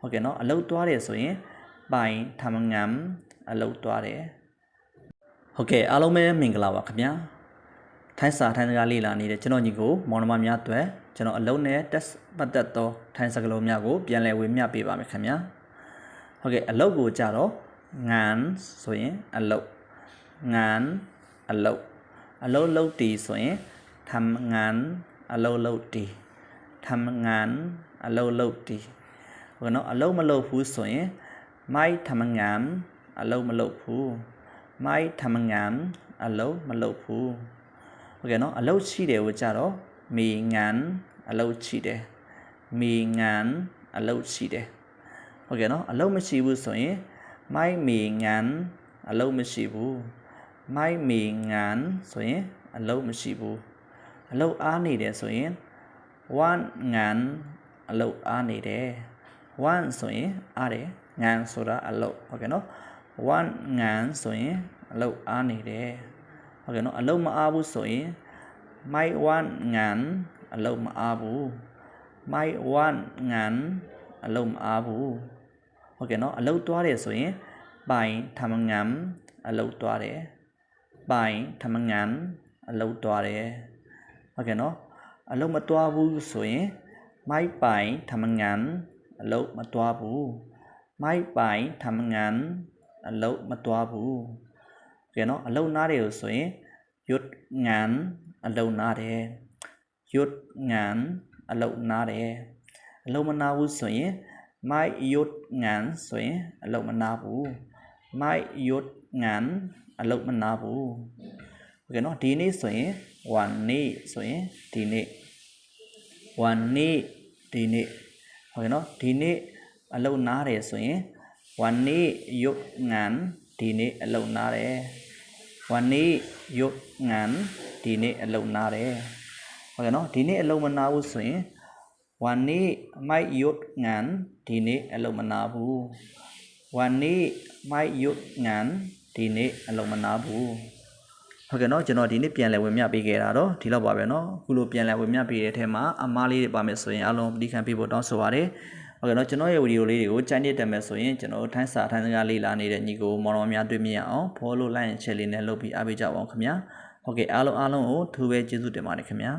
ဟုတ်ကဲ့နော်အလုတ်သွားတယ်ဆိုရင်ပိုင်ထမငမ်အလုတ်သွားတယ်ဟုတ်ကဲ့အားလုံးပဲမင်္ဂလာပါခင်ဗျာထိုင်းစာထိုင်းစကားလေ့လာနေတဲ့ကျွန်တော်ညီကိုမောင်နှမများအတွက်ကျွန်တော်အလုံးနဲ့တက်ပတ်သက်သောထိုင်းစကားလုံးများကိုပြန်လည်ဝေမျှပေးပါမယ်ခင်ဗျာဟုတ်ကဲ့အလုတ်ကိုကြတော့ငန်ဆိုရင်အလုတ်ငန်အလုတ်အလုတ်လုတ်တီဆိုရင်ထမငန်အလုတ်လုတ်တီထမငန်အလုတ်လုတ်တီ ဟုတ်ကဲ့နော်အလုပ်မလုပ်ဘူးဆိုရင်ไม่ทำงานအလုပ်မလုပ်ဘူးไม่ทำงานအလုပ်မလုပ်ဘူးဟုတ်ကဲ့နော်အလုပ်ရှိတယ်ကိုကြတော့มีงานအလုပ်ရှိတယ်มีงานအလုပ်ရှိတယ်ဟုတ်ကဲ့နော်အလုပ်မရှိဘူးဆိုရင်ไม่มีงานအလုပ်မရှိဘူးไม่มีงานဆိုရင်အလုပ်မရှိဘူးအလုပ်အားနေတယ်ဆိုရင် one งานအလုပ်အားနေတယ် one ဆိုရင်အားတယ်ငန်ဆိုတာအလုပ်ဟုတ်ကဲ့နော် one ငန်ဆိုရင်အလုပ်အားနေတယ်ဟုတ်ကဲ့နော်အလုပ်မအားဘူးဆိုရင် my one ငန်အလုပ်မအားဘူး my one ငန်အလုပ်မအားဘူးဟုတ်ကဲ့နော်အလုပ်သွားတယ်ဆိုရင်ပိုင်ထမငံအလုပ်သွားတယ်ပိုင်ထမငံအလုပ်သွားတယ်ဟုတ်ကဲ့နော်အလုပ်မသွားဘူးဆိုရင်မိုက်ပိုင်ထမငံ အလုပ်မသွားဘူးไม่ไปทำงานအလုပ်မသွားဘူးကဲနော်အလုပ်နားတယ်ဆိုရင်หยุดงานအလုပ်နားတယ်หยุดงานအလုပ်နားတယ်အလုပ်မနာဘူးဆိုရင်ไม่หยุดงานဆိုရင်အလုပ်မနာဘူးไม่หยุดงานအလုပ်မနာဘူးโอเคเนาะဒီနေ့ဆိုရင်วันนี้ဆိုရင်ဒီနေ့วันนี้ဒီနေ့ ဟုတ်ကဲ့เนาะဒီနေ့အလုပ်နားတယ်ဆိုရင်วันนี้หยุดงานဒီနေ့အလုပ်နားတယ်วันนี้หยุดงานဒီနေ့အလုပ်နားတယ်ဟုတ်ကဲ့เนาะဒီနေ့အလုပ်မနာဘူးဆိုရင်วันนี้ไม่หยุดงานဒီနေ့အလုပ်မနာဘူးวันนี้ไม่หยุดงานဒီနေ့အလုပ်မနာဘူး ဟုတ်ကဲ့เนาะကျွန်တော်ဒီနေ့ပြန်လည်ဝင်မြပေးခဲ့တာတော့ဒီလောက်ပါပဲเนาะအခုလိုပြန်လည်ဝင်မြပေးတဲ့အထက်မှာအမားလေးတွေပါမယ်ဆိုရင်အားလုံးပဋိခံပေးဖို့တောင်းဆိုပါရစေဟုတ်ကဲ့เนาะကျွန်တော်ရဲ့ဗီဒီယိုလေးတွေကိုကြိုက်နေတယ်မယ်ဆိုရင်ကျွန်တော်ထိုင်းစာထိုင်းစကားလေးလာနေတဲ့ညီကိုမောင်တော်များတွေ့မြင်အောင် follow like and share လေးနဲ့လုပ်ပြီးအားပေးကြပါအောင်ခင်ဗျာဟုတ်ကဲ့အားလုံးအားလုံးကိုသူပဲကျေးဇူးတင်ပါတယ်ခင်ဗျာ